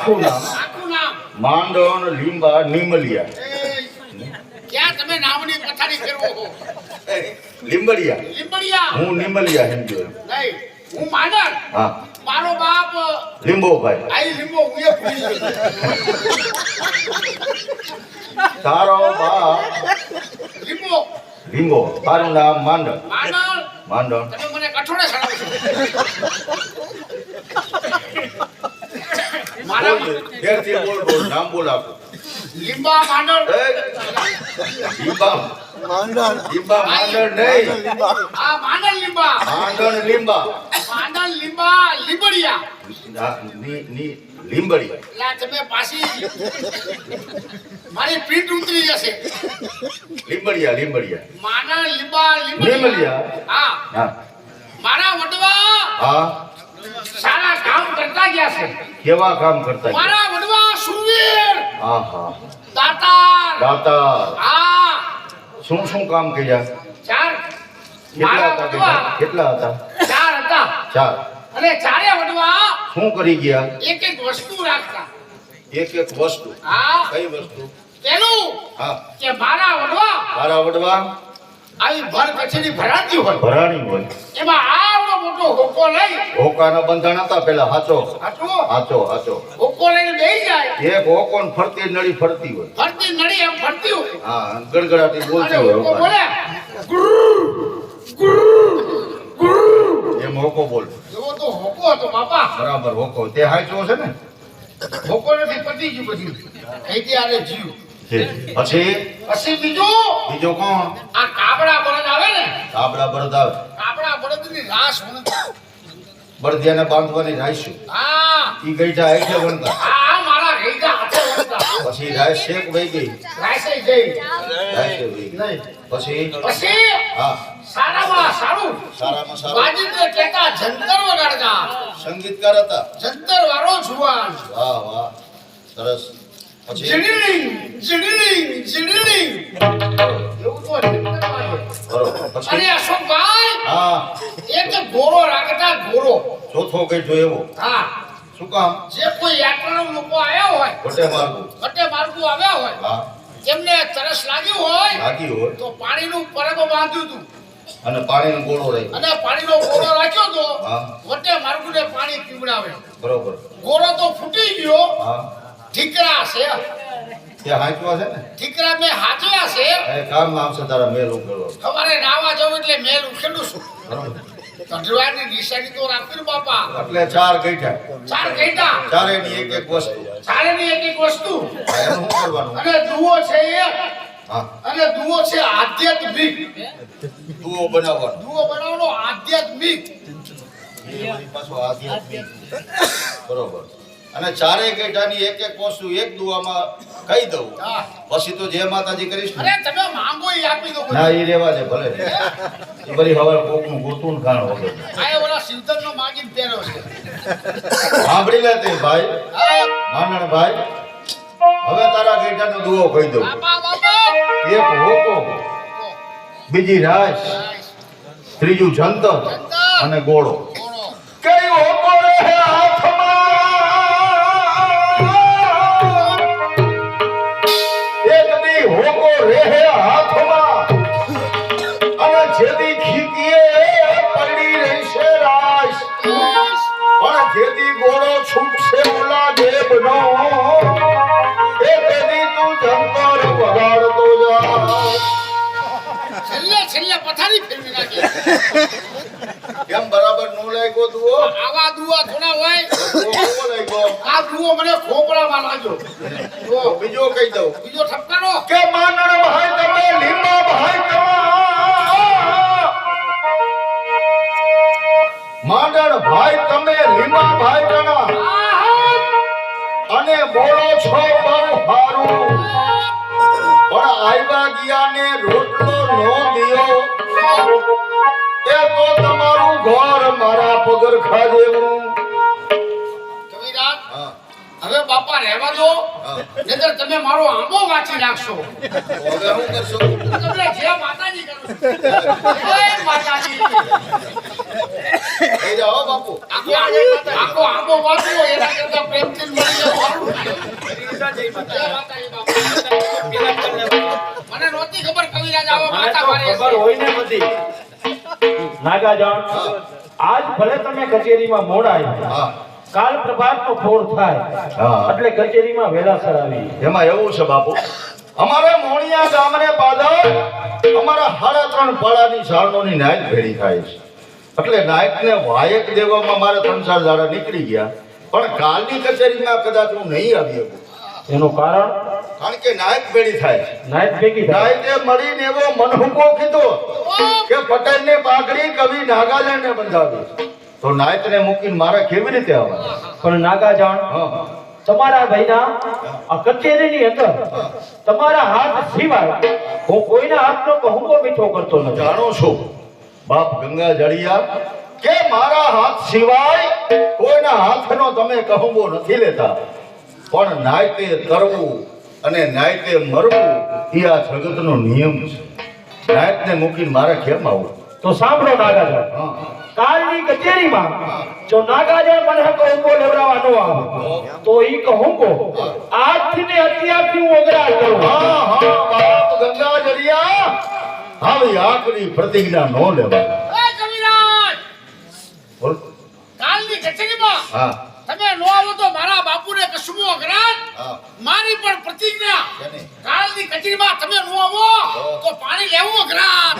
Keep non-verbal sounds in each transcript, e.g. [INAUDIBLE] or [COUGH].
આખું નામ. આખું નામ. માંડણ લીંબા નીમલિયા. ક્યાં તમે નામની પથારી ફેરવો છો? લીંબડિયા લીંબડિયા હું નીમલિયા હિન્દુ નહીં હું માનર હા. મારો બાપ લીંબોભાઈ. આઈ લીંબો હું એ તારો બાપ લીંબો. લીંબો. તારું નામ માંડણ. માનર માંડણ. તમે મને કઠોળે સડાવશો મારા ઘેરથી બોલ બોલ નામ બોલ આપો લીંબા માંડળ. એ, લીંબા. લીંબા માંડળ નહીં. આ માંડળ લીંબા. માંડળ લીંબા. માંડળ લીંબા લીંબડિયા. ની- ની લીંબડી. લા તમે પાછી મારી પીઠ ઉતરી જશે. લીંબડિયા લીંબડિયા. માનર લીંબા લીંબડિયા. લીંબડિયા? હા. હા. મારા વડવા હા. સારા કામ કરતા ગયા છે. કેવા કામ કરતા ગયા? મારા વડવા સુરવીર હા હા. દાતાર! દાતા હા. શું શું કામ કર્યા? ચાર. કેટલા હતા કેટલા હતા? ચાર હતા. ચાર. અને ચારે વડવા શું કરી ગયા? એક એક વસ્તુ રાખતા. એક એક વસ્તુ? હા. કઈ વસ્તુ? પેલું હા. કે મારા વડવા મારા વડવા આવી ભર કચેરી ભરાતી હોય. ભરાણી હોય. એમાં આવડો મોટો હોકો લઈ હોકાના બંધાણ હતા પેલા હાચો. હાચો. હાચો હાચો. હોકો લઈને બેસી એક હોકો ને ફરતી નળી ફરતી હોય. ફરતી નળી એમ ફરતી હોય. હા ગડગડાટી બોલતી હોય બોલે. એમ હોકો બોલ. એવો તો હોકો હતો બાપા. બરાબર હોકો. તે હાચો છે ને? હોકો નથી પતી ગયું બધું. અહીંથી આરે જીવ. પછી? પછી બીજો? બીજો કોણ? આ કાબડા બળદ આવે ને? કાબડા બળદ આવે. કાબડા બળદની રાસ વણતા બળદિયાને બાંધવાની રાઈશું હા. ઈ ગઈઠા હેઠે વણતા આ મારા ગઈડા હાથે વણતા પછી રાય શેક વહી ગઈ. પછી? પછી? હા. સારામાં સારું. સારામાં સારું. વાજીતે ટેકા જંતર વગાડતા. સંગીતકાર હતા. જંતર વાળો જુવાન. વાહ વાહ. સરસ. પછી? જીડીલિંગ જીડીલિંગ જીડીલિંગ એવું તો જંતર અને અશોકભાઈ હા. એક ગોરો રાખતા ગોરો. ચોથો ગઈઠો એવો? હા. શું કામ? જે કોઈ યાત્રાળુ લોકો આવ્યા હોય ખોટે માર્ગું. ખટે માર્ગુ આવ્યા હોય હા. એમને તરસ લાગ્યું હોય લાગી હોય. તો પાણીનું પરબ બાંધ્યું હતું. અને પાણીનો ગોળો રહી અને પાણીનો ગોળો રાખ્યો તો. વટે માર્ગુને પાણી પીવડાવે. બરોબર. ગોળો તો ફૂટી ગયો. હા. ઠીકરા છે. ત્યાં હાંચવા છે ને? ઠીકરા મેં હાચવ્યા છે. એ કામ આવશે તારા મેલ ઉકેલો. સવારે નાવા જવું એટલે મેલ ઉખેડું છું. બરોબર. કઢવાની નિશાની તો રાખી બાપા. એટલે ચાર ગઈઠા ચાર ગઈઠા ચારે ની એક એક વસ્તુ. ચારેની એક એક વસ્તુ? શું કરવાનું? અને દુઓ છે એક અને દુઓ છે આધ્યાત્મિક. દુઓ બનાવવાનો. દુઓ બનાવવાનો આધ્યાત્મિક. પાછો આધ્યાત્મિક. બરોબર. અને ચારે ગઈઠાની એક એક વસ્તુ એક દુઆમાં કહી દઉં. પછી તો જય માતાજી કરીશ અરે તમે માંગો એ આપી દો ના એ રેવા દે ભલે. એ બધી હવે કોકનું ગોતું ને ખાણ વગર. આ ઓલા શિવતર નો માગીને પહેરો છે. સાંભળી લે તે ભાઈ. માનણ ભાઈ. હવે તારા ગઈઠાનો દુઓ કહી દઉં. એક હોકો. બીજી રાસ ત્રીજું જંતર. અને ગોળો. રહે હાથમાં. અને જેદી ખીતીએ પડી રહેશે રાસ પણ જેદી ગોળો છૂટશે ઓલા દેવનો એ તેદી તું જંતર વગાડતો જા. છેલ્લે છેલ્લે પથારી ફેરવી નાખી. કેમ બરાબર નો લાગ્યો તું આવા દુઆ થોડા હોય. આ દુઓ મને ખોપડામાં લાગ્યો જો બીજો કહી દઉં. બીજો ઠપકારો. કે માનણ ભાઈ તમે લીંબા ભાઈ તમે. માંડણ ભાઈ તમે લીંબા ભાઈ તણા અને બોલો છો બહુ હારું. પણ આવ્યા ગયા ને રોટલો નો દિયો. એ તો તમારું ઘર મારા પગરખા જેવું હવે બાપા રહેવા દો. નહીતર તમે મારો આંબો વાંચી નાખશો. તો હવે શું કરશો? તમને જે માતાજી કરું જય માતાજી. કહી જાઓ બાપુ. આખો આખો આંબો વાંચવો એના કરતા પ્રેમથી મળી જાય મને નહોતી ખબર કવિરાજ આવો માતા મારે ખબર હોય ને બધી. નાગાજણ આજ ભલે તમે કચેરીમાં મોડા આવ્યા કાલ પ્રભાતનો ફોડ થાય હા. એટલે કચેરીમાં વેલાસર આવી એમાં એવું છે બાપુ અમારે મોણિયા ગામને પાદર અમારા સાડા ત્રણ પાડાની સારણોની નાયક ભેળી થાય છે. એટલે નાયકને વાયક દેવામાં મારે ત્રણ ચાર દાડા નીકળી ગયા પણ કાલની કચેરીમાં કદાચ હું નહીં આવી શકું. એનું કારણ? કારણ કે નાયક ભેળી થાય. નાયક ભેગી થાય. નાયકે મળીને એવો મનહુકો કીધો કે પટેલને પાઘડી કવિ નાગાલેન્ડને બંધાવી. તો નાયકને મૂકીને મારા કેવી રીતે આવવા પણ નાગાજાણ તમારા ભાઈના આ કચેરીની અંદર તમારા હાથ સિવાય હું કોઈના હાથનો કહુંગો મીઠો કરતો નથી. જાણો છો બાપ ગંગા જળિયા કે મારા હાથ સિવાય કોઈના હાથનો તમે કહુંબો નથી લેતા? પણ નાયતે કરવું અને નાયતે મરવું એ આ જગતનો નિયમ છે. નાયતને મૂકીને મારે કેમ આવું તો સાંભળો નાગાજણ હા. કાલની કચેરીમાં જો નાગાજણ મને કહુંગો લેવડાવા ન આવે તો ઈ કહુંગો આજથી ને અત્યારથી હું અગ્રાહ કરું. હા હા બાપ ગંગા જરિયા આવી આખરી પ્રતિજ્ઞા ન લેવાય. એ કવિરાજ! બોલ. કાલની કચેરીમાં હા. તમે નો આવો મારા પણ પ્રતિજ્ઞા? કાલની કચેરીમાં તમે નો આવો તો? પાણી લેવું અઘરાત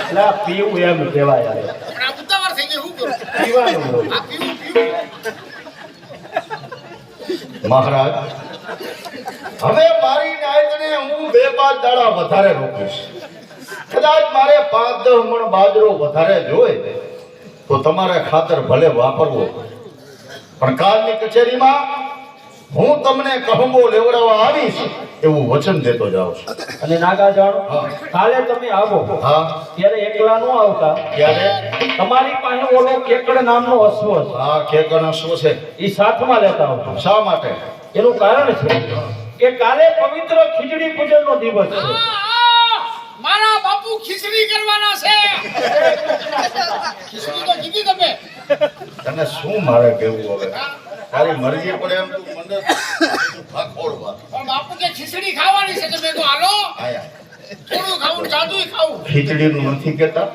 એટલે પીવું એમ કહેવાય. પણ આ ઉતાવળ થઈ ગઈ હું કરું? પીવાનું આ પીવું પીવું. મહારાજ હવે મારી નાયકને હું બે પાંચ દાડા વધારે રોકીશ. કદાચ મારે પાંચ દસ મણ બાજરો વધારે જોઈએ તો તમારે ખાતર ભલે વાપરવો પણ કાલની કચેરીમાં હું તમને કહુંબો લેવડાવવા આવીશ એવું વચન દેતો જાઉં છું. અને નાગા જાણો કાલે તમે આવો. હા. ત્યારે એકલા નો આવતા. ત્યારે? તમારી પાસે ઓલો કેકડ નામનો અશ્વ છે. હા કેકડ અશ્વ શું છે. એ સાથમાં લેતા આવતો શા માટે? એનું કારણ છે કે કાલે પવિત્ર ખીચડી પૂજનનો દિવસ છે. મારા બાપુ ખીચડી કરવાના છે. [LAUGHS] ખીચડી તો કીધી તમે. તને શું મારે કેવું હવે? તારી મરજી પડે એમ તું મને પણ બાપુ કે ખીચડી ખાવાની છે તમે તો હાલો થોડું ખાવું જાદુય ખાવું ખીચડીનું નથી કેતા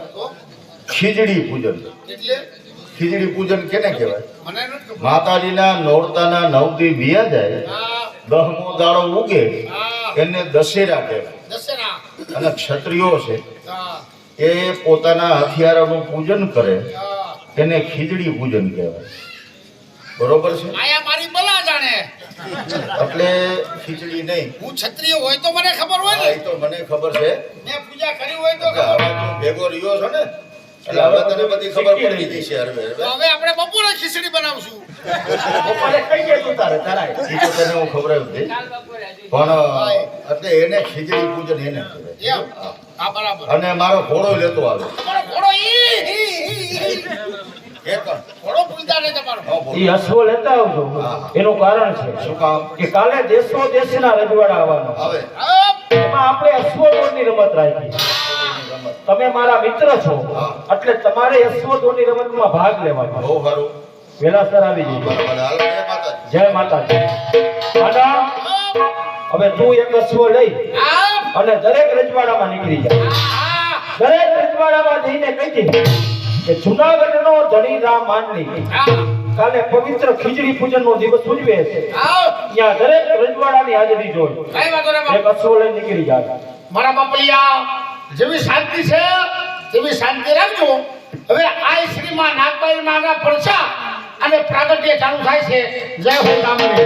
ખીચડી પૂજન. એટલે? ખીચડી પૂજન કેને કહેવાય. માતાજીના નોરતાના નવદી વિયા જાય દહમો દાડો ઉગે એને દશેરા કહેવાય. અને ક્ષત્રિયો છે એ પોતાના હથિયારોનું પૂજન કરે આ. એને ખીચડી પૂજન કહેવાય. બરોબર છે? આયા મારી બલા જાણે. એટલે ખીચડી નહીં. હું ક્ષત્રિય હોય તો મને ખબર હોય ને. એ તો મને ખબર છે. મેં પૂજા કરી હોય તો કે હવે તું ભેગો રહ્યો છો ને એટલે હવે તને બધી ખબર પડી ગઈ છે હવે હવે આપણે બપોરે ખીચડી બનાવશું. બપોરે ખાઈ ગયા તું તારે તારાય. એ તો તને હું ખવડાવી હતી. પણ એટલે એને ખીચડી પૂજન એને કહેવાય. એમ. હા. હા બરાબર. અને મારો ઘોડો લેતો આવે. ઘોડો ઈ, ઈ, ઈ, ઈ. એ પણ ઘોડો ભૂલતા નહીં તમારો. હા, બોલ. ઈ અશ્વ લેતા આવજો. એનું કારણ છે શું કામ? કે કાલે દેશો દેશના રજવાડા આવવાના આવે એમાં આપણે અશ્વદોડની રમત રાખી. તમે મારા મિત્ર છો. એટલે તમારે અશ્વદોડની રમતમાં ભાગ લેવાનો બહુ સારું વેલાસર આવી જજો. જય માતાજી. જય આના હપ. હવે તું એક અશ્વ લઈ અને દરેક રજવાડામાં નીકળી જા. દરેક રજવાડામાં જઈને કહી દે. કે જુનાગઢનો ધણી રામ માંડલી કાલે પવિત્ર ખીચડી પૂજન નો દિવસ ઉજવે છે. ત્યાં દરેક રજવાડાની હાજરી જોઈ. એક અશ્વ લઈને નીકળી જાય. મારા બાપલિયા જેવી શાંતિ છે તેવી શાંતિ રાખજો. હવે આ શ્રીમાં નાગબાઈ માના પરચા અને પ્રાગટ્ય ચાલુ થાય છે. જય હો રામને